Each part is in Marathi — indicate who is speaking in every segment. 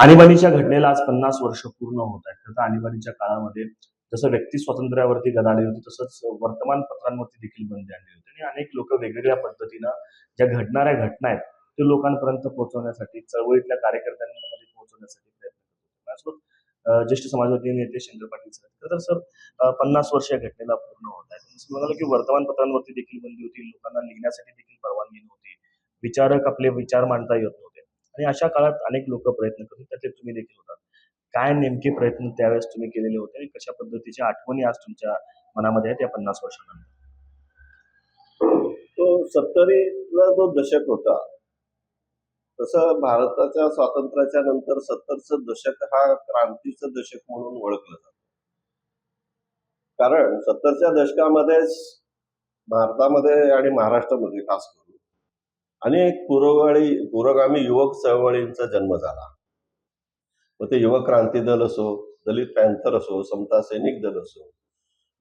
Speaker 1: आणीबाणीच्या घटनेला आज पन्नास वर्ष पूर्ण होत आहेत. तर आणीबाणीच्या काळामध्ये जसं व्यक्ती स्वातंत्र्यावरती गदा आली होती तसंच वर्तमानपत्रांवरती देखील बंदी आणली होती. आणि अनेक लोक वेगवेगळ्या पद्धतीनं ज्या घडणाऱ्या घटना आहेत ते लोकांपर्यंत पोहोचवण्यासाठी चळवळीतल्या कार्यकर्त्यांमध्ये पोहोचवण्यासाठी प्रयत्न करतो ज्येष्ठ समाजवादी नेते शंकर पाटील सर तर सर पन्नास वर्ष या घटनेला पूर्ण होत आहेत. जसं की वर्तमानपत्रांवरती देखील बंदी होती लोकांना लिहिण्यासाठी देखील परवानगी नव्हती. विचारक आपले विचार मांडता येत नव्हते. आणि अशा काळात अनेक लोक प्रयत्न करून त्यातले तुम्ही देखील होतात. काय नेमके प्रयत्न त्यावेळेस तुम्ही केलेले होते आणि कशा पद्धतीच्या आठवणी आज तुमच्या मनामध्ये आहेत या पन्नास वर्षानंतर?
Speaker 2: तो सत्तरीला जो दशक होता तसं भारताच्या स्वातंत्र्याच्या नंतर सत्तरचं दशक हा क्रांतीचं दशक म्हणून ओळखलं जातं. कारण सत्तरच्या दशकामध्येच भारतामध्ये आणि महाराष्ट्रामध्ये खास करून अनेक पुरोगाळी पुरोगामी युवक चळवळींचा जन्म झाला. मग ते युवक क्रांती दल असो दलित पॅन्थर असो समता सैनिक दल असो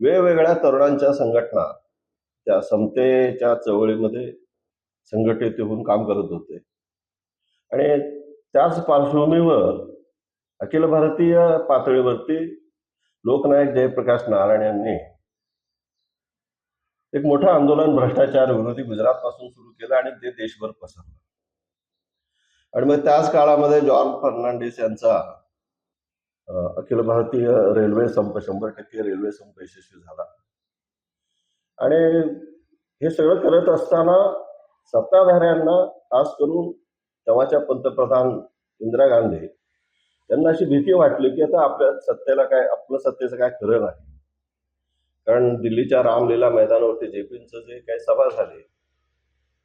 Speaker 2: वेगवेगळ्या तरुणांच्या संघटना त्या समतेच्या चळवळीमध्ये संघटित होऊन काम करत होते. आणि त्याच पार्श्वभूमीवर अखिल भारतीय पातळीवरती लोकनायक जयप्रकाश नारायण यांनी एक मोठं आंदोलन भ्रष्टाचार विरोधी गुजरात पासून सुरू केलं आणि ते देशभर पसरलं. आणि मग त्याच काळामध्ये जॉर्ज फर्नांडिस यांचा अखिल भारतीय रेल्वे संप शंभर टक्के रेल्वे संप यशस्वी झाला. आणि हे सगळं करत असताना सत्ताधाऱ्यांना खास करून तेव्हाच्या पंतप्रधान इंदिरा गांधी त्यांना अशी भीती वाटली की आता आपल्या सत्तेला काय आपलं सत्तेचं काय खरं नाही. कारण दिल्लीच्या रामलीला मैदानावरती जेपींचं जे काही सभा झाली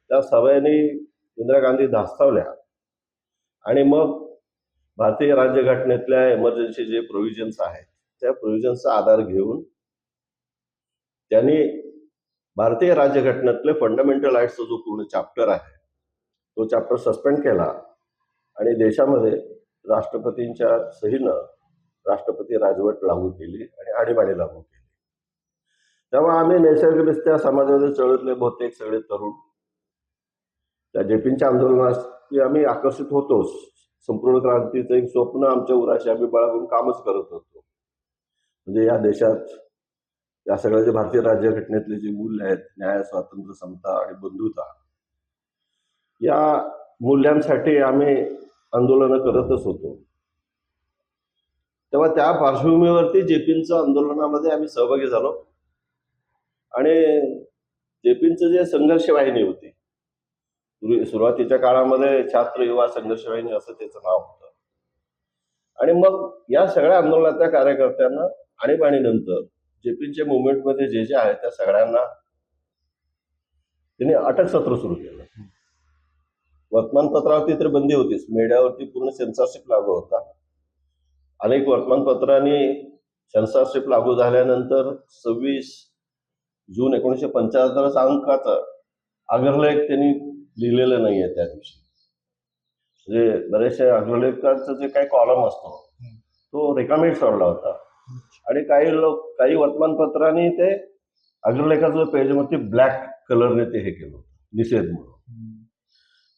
Speaker 2: त्या सभेने इंदिरा गांधी धास्तावल्या. आणि मग भारतीय राज्यघटनेतल्या एमर्जन्सी जे प्रोव्हिजन्स आहेत त्या प्रोव्हिजन्सचा आधार घेऊन त्यांनी भारतीय राज्यघटनेतले फंडामेंटल राईट्सचा जो पूर्ण चॅप्टर आहे तो चॅप्टर सस्पेंड केला आणि देशामध्ये राष्ट्रपतींच्या सहीनं राष्ट्रपती राजवट लागू केली आणि आणीबाणी लागू केली. तेव्हा आम्ही नैसर्गिकरित्या समाजामध्ये चळवळीतले बहुतेक सगळे तरुण. त्या जेपींच्या आंदोलनाशी आम्ही आकर्षित होतोच. संपूर्ण क्रांतीचं एक स्वप्न आमच्या उराशी आम्ही बाळगून कामच करत होतो. म्हणजे या देशात या सगळ्या जे भारतीय राज्यघटनेतले जे मूल्य आहेत न्याय स्वातंत्र्य समता आणि बंधुता या मूल्यांसाठी आम्ही आंदोलनं करतच होतो. तेव्हा त्या पार्श्वभूमीवरती जेपींचं आंदोलनामध्ये आम्ही सहभागी झालो. आणि जेपींचं जे संघर्ष वाहिनी होती सुरुवातीच्या काळामध्ये छात्र युवा संघर्ष वाहिनी असं त्याचं नाव होतं. आणि मग या सगळ्या आंदोलनातल्या कार्यकर्त्यांना आणीबाणीनंतर जेपीच्या मुवमेंटमध्ये जे जे आहे त्या सगळ्यांना त्यांनी अटक सत्र सुरू केलं. वर्तमानपत्रावरती तर बंदी होतीच. मीडियावरती पूर्ण सेन्सॉरशिप लागू होता. अनेक वर्तमानपत्रांनी सेन्सॉरशिप लागू झाल्यानंतर सव्वीस जून एकोणीसशे पंच्याहत्तरचा अंकाचं अग्रलेख त्यांनी लिहिलेलं नाही आहे त्या दिवशी. म्हणजे बरेचशा अग्रलेखाचं जे काही कॉलम असतो तो रिकामीट सोडला होता. आणि काही लोक काही वर्तमानपत्रांनी ते अग्रलेखाचं पेजवरती ब्लॅक कलरने ते हे केलं होतं निषेध म्हणून.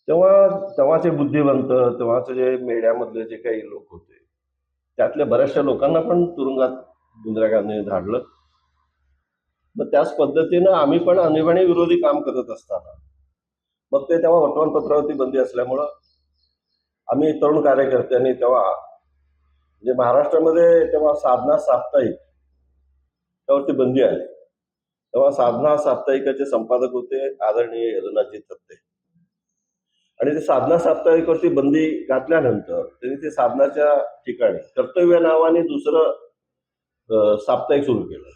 Speaker 2: तेव्हा तेव्हाचे बुद्धिवंत तेव्हाचे जे मेड्यामधले जे काही लोक होते त्यातल्या बऱ्याचशा लोकांना पण तुरुंगात इंदिरा गांधीने धाडलं. मग त्याच पद्धतीनं आम्ही पण आणीबाणी विरोधी काम करत असताना मग ते तेव्हा वर्तमानपत्रावरती बंदी असल्यामुळं आम्ही तरुण कार्यकर्त्यांनी तेव्हा म्हणजे महाराष्ट्रामध्ये तेव्हा साधना साप्ताहिक त्यावरती बंदी आली. तेव्हा साधना साप्ताहिकाचे संपादक होते आदरणीय रणाजी थत्ते. आणि ते साधना साप्ताहिकवरती बंदी घातल्यानंतर त्यांनी ते साधनाच्या ठिकाणी कर्तव्य नावाने दुसरं साप्ताहिक सुरू केलं.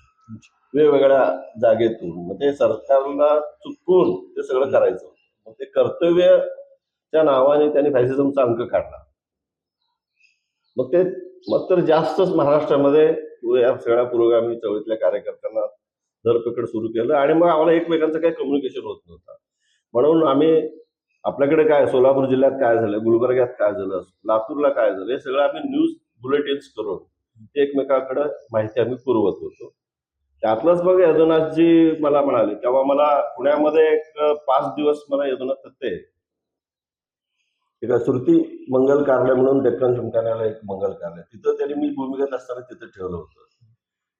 Speaker 2: वेगवेगळ्या जागेतून. मग ते सरकारला चुकून ते सगळं करायचं. मग ते कर्तव्यच्या नावाने त्यांनी फॅसिझमचा अंक काढला. मग ते मग तर जास्तच महाराष्ट्रामध्ये या सगळ्या पुरोगामी चळवळीतल्या कार्यकर्त्यांना धरपकड सुरू केलं आणि मग आम्हाला एकमेकांचं काही कम्युनिकेशन होत नव्हतं. म्हणून आम्ही आपल्याकडे काय सोलापूर जिल्ह्यात काय झालं गुलबर्ग्यात काय झालं लातूरला काय झालं हे सगळं आम्ही न्यूज बुलेटिन्स करून एकमेकाकडे माहिती आम्ही पुरवत होतो. त्यातलंच मग यदुनाथजी मला म्हणाले तेव्हा मला पुण्यामध्ये एक पाच दिवस मला यदुनाथ ते एका श्रुती मंगल कार्य म्हणून डेक्कन जिमखान्याला एक मंगल कार्य तिथं त्यांनी मी भूमिगत असताना तिथं ठेवलं होतं.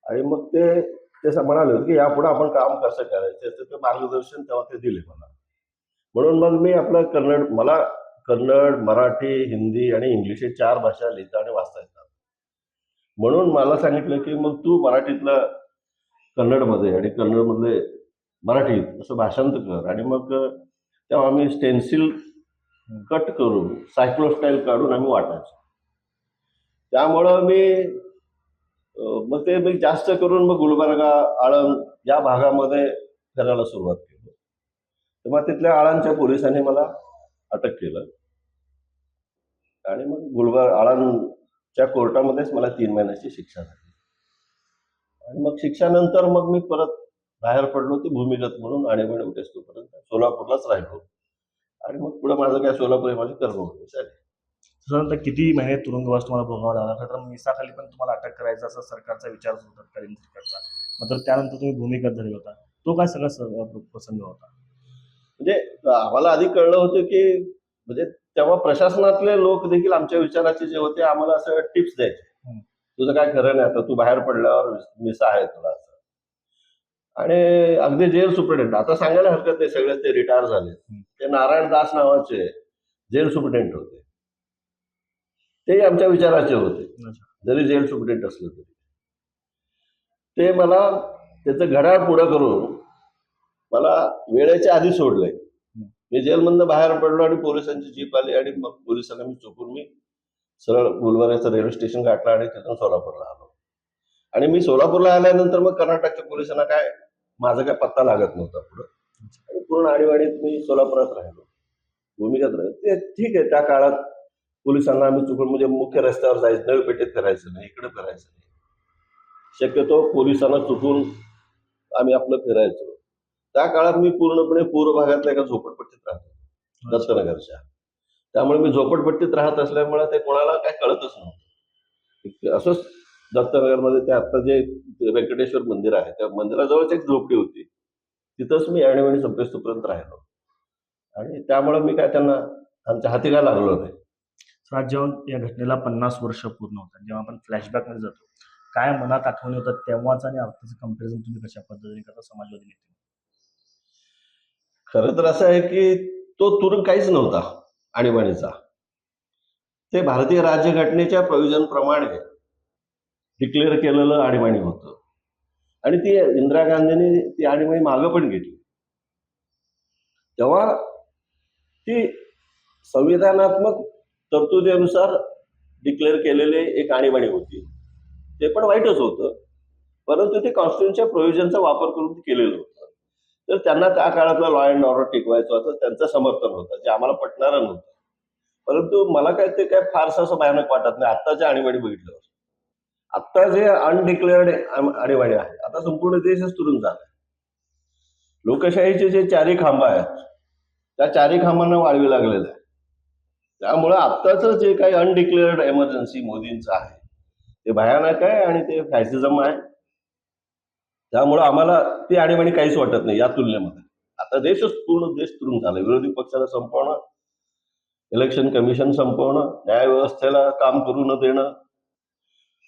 Speaker 2: आणि मग ते ते म्हणाले होते की यापुढे आपण काम कसं करायचं? तर ते मार्गदर्शन तेव्हा ते दिले मला. म्हणून मग मी आपलं कन्नड मला कन्नड मराठी हिंदी आणि इंग्लिश हे चार भाषा लिहिता आणि वाचता येतात. म्हणून मला सांगितलं की मग तू मराठीतलं कन्नडमध्ये आणि कन्नडमधले मराठीत असं भाषांतर कर आणि मग तेव्हा आम्ही स्टेन्सिल कट करून सायक्लोस्टाईल काढून आम्ही वाटायचो. त्यामुळं मी मग ते मी जास्त करून मग गुलबर्गा आळंद या भागामध्ये फिरायला सुरुवात केली. तेव्हा तिथल्या आळंदच्या पोलिसांनी मला अटक केलं. आणि मग गुलबर्ग आळंदच्या कोर्टामध्येच मला तीन महिन्याची शिक्षा झाली. आणि मग शिक्षानंतर मग मी परत बाहेर पडलो ते भूमिगत म्हणून आणि म्हणे उद्यास्तोपर्यंत सोलापूरलाच राहिलो. आणि मग पुढे माझं काय सोलापूर हे माझी कर्मभूमी झाली
Speaker 1: साधारणतः किती महिने तुरुंगवास तुम्हाला भोगावा लागला खरं तर मिसाखाली पण तुम्हाला अटक करायचा असा सरकारचा विचार होता तत्कालीन सरकारचा. मात्र त्यानंतर तुम्ही भूमिगत झाले होता. तो काय सगळा प्रसंग होता?
Speaker 2: म्हणजे आम्हाला आधी कळलं होतं की म्हणजे तेव्हा प्रशासनातले लोक देखील आमच्या विचाराचे जे होते आम्हाला असं टिप्स द्यायचे. तुझं काय खरं नाही आता तू बाहेर पडल्यावर मिसा आहे तुला असं. आणि अगदी जेल सुप्रिटेंट आता सांगायला हरकत नाही सगळे ते रिटायर झाले. ते नारायण दास नावाचे जेल सुप्रिटेंट होते. ते आमच्या विचाराचे होते. जरी जेल सुप्रिटेंट असलं तरी. ते मला त्याचं घड्याळ पुढं करून मला वेळेच्या आधी सोडलंय. मी जेलमधनं बाहेर पडलो आणि पोलिसांची जीप आली आणि मग पोलिसांना मी चुकून मी सरळ गुलबर्ग्याचं रेल्वे स्टेशन गाठलं आणि तिथून सोलापूरला आलो. आणि मी सोलापूरला आल्यानंतर मग कर्नाटकच्या पोलिसांना काय माझा काय पत्ता लागत नव्हता पुढं. आणि पूर्ण आडीवाडीत मी सोलापुरात राहिलो. भूमिगत राहिलो. ते ठीक आहे त्या काळात पोलिसांना आम्ही चुकून म्हणजे मुख्य रस्त्यावर जायचं नवी पेठेत फिरायचं नाही इकडे फिरायचं नाही. शक्यतो पोलिसांना चुकून आम्ही आपलं फिरायचो. त्या काळात मी पूर्णपणे पूर्व भागातल्या एका झोपडपट्टीत राहतो दत्तनगरच्या. त्यामुळे मी झोपडपट्टीत राहत असल्यामुळे ते कोणाला काय कळतच नव्हतं. असंच दत्तनगरमध्ये ते आता जे व्यंकटेश्वर मंदिर आहे त्या मंदिराजवळच एक झोपडी होती. तिथंच मी आणीवणी संपेस्तोपर्यंत राहिलो. आणि त्यामुळे मी काय त्यांना आमच्या हाती काय लागलो नाही.
Speaker 1: आज जेव्हा या घटनेला पन्नास वर्ष पूर्ण होतात जेव्हा आपण फ्लॅशबॅकमध्ये जातो काय मनात आठवणी होतात तेव्हाच आणि आताचं कंपॅरिझन तुम्ही कशा पद्धतीने करता समाजवादी नेते?
Speaker 2: खरं तर असं आहे की तो तुरुंग काहीच नव्हता. आणीबाणीचा ते भारतीय राज्यघटनेच्या प्रयोजनप्रमाणे डिक्लेअर केलेलं आणीबाणी होतं. आणि ती इंदिरा गांधींनी ती आणीबाणी मागं पण घेतली. तेव्हा ती संविधानात्मक तरतुदीनुसार डिक्लेअर केलेले एक आणीबाणी होती. ते पण वाईटच होतं. परंतु ते कॉन्स्टिट्यूशनच्या प्रोव्हिजनचा वापर करून केलेलं होतं. तर त्यांना त्या काळातला लॉ अँड ऑर्डर टिकवायचं होतं त्यांचं समर्थन होतं जे आम्हाला पटणारं नव्हतं. परंतु मला काय ते काय फारसं असं भयानक वाटत नाही. आत्ताच्या आणीबाणी बघितल्यावर. आत्ता जे अनडिक्लेअर्ड आणीबाणी आहे आता संपूर्ण देशच तुरून झाला लोकशाहीचे जे चारी खांब आहेत त्या चारी खांबांना वाळवी लागलेलं आहे. त्यामुळं आत्ताच जे काही अनडिक्लेअर्ड एमर्जन्सी मोदींचं आहे ते भयानक आहे आणि ते फॅसिझम आहे. त्यामुळं आम्हाला ती आणीबाणी काहीच वाटत नाही या तुलनेमध्ये. आता देशच पूर्ण देश तुरून झाला. विरोधी पक्षाला संपवणं इलेक्शन कमिशन संपवणं न्यायव्यवस्थेला काम करू न देणं.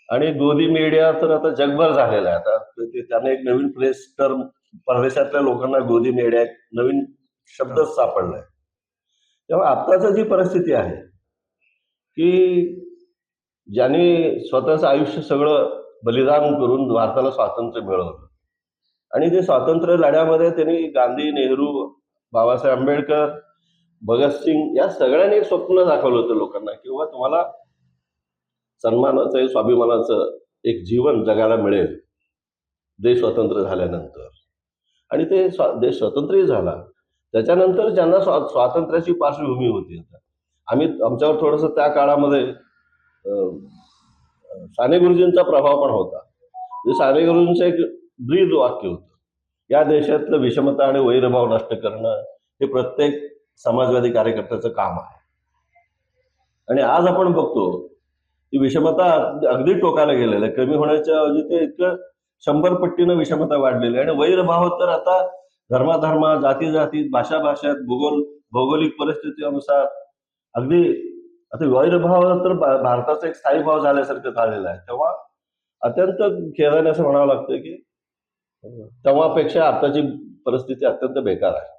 Speaker 2: आणि गोदी मीडिया तर आता जगभर झालेला आहे. आता ते- त्याने एक नवीन प्रेस टर्म परदेशातल्या लोकांना गोदी मीडिया एक नवीन शब्दच सापडलाय. तेव्हा आत्ताचं जी परिस्थिती आहे की ज्यांनी स्वतःचं आयुष्य सगळं बलिदान करून भारताला स्वातंत्र्य मिळवलं आणि ते स्वातंत्र्य लढ्यामध्ये त्यांनी गांधी नेहरू बाबासाहेब आंबेडकर भगतसिंग या सगळ्यांनी एक स्वप्न दाखवलं होतं लोकांना किंवा तुम्हाला सन्मानाचं स्वाभिमानाचं एक जीवन जगायला मिळेल. देश स्वतंत्र झाल्यानंतर. आणि ते स्वा देश स्वतंत्रही झाला. त्याच्यानंतर ज्यांना स्वा स्वातंत्र्याची पार्श्वभूमी होती आता. आम्ही आमच्यावर थोडंसं त्या काळामध्ये साने गुरुजींचा प्रभाव पण होता. म्हणजे साने गुरुजींचं एक ब्रीद वाक्य होतं या देशातलं विषमता आणि वैरभाव नष्ट करणं हे प्रत्येक समाजवादी कार्यकर्त्याचं काम आहे. आणि आज आपण बघतो की विषमता अगदी टोकाला गेलेलं आहे. कमी होण्याच्या ऐवजी ते इतकं शंभर पट्टीनं विषमता वाढलेली आहे. आणि वैरभाव तर आता धर्माधर्मा जाती जातीत भाषा भाषेत भूगोल भौगोलिक परिस्थितीनुसार अगदी आता वैरभाव तर भारताचा एक स्थायी भाव झाल्यासारखं झालेला आहे. तेव्हा अत्यंत खेळाने असं म्हणावं लागतं की तेव्हापेक्षा आताची परिस्थिती अत्यंत बेकार आहे.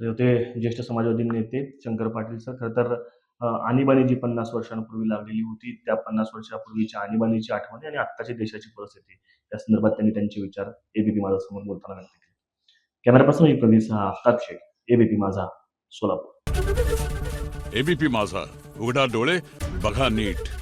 Speaker 1: तर होते ज्येष्ठ समाजवादी नेते शंकर पाटील सर खरं तर आणीबाणी जी पन्नास वर्षांपूर्वी लागलेली होती त्या पन्नास वर्षापूर्वीच्या आणीबाणीची आठवणी आणि आत्ताची देशाची परिस्थिती. या संदर्भात त्यांनी त्यांचे विचार एबीपी माझा समोर बोलताना व्यक्त केले. कॅमेरा पर्सन मी प्रवीण सहा आफ्ताब शेख एबीपी माझा सोलापूर.
Speaker 3: एबीपी माझा उघडा डोळे बघा नीट.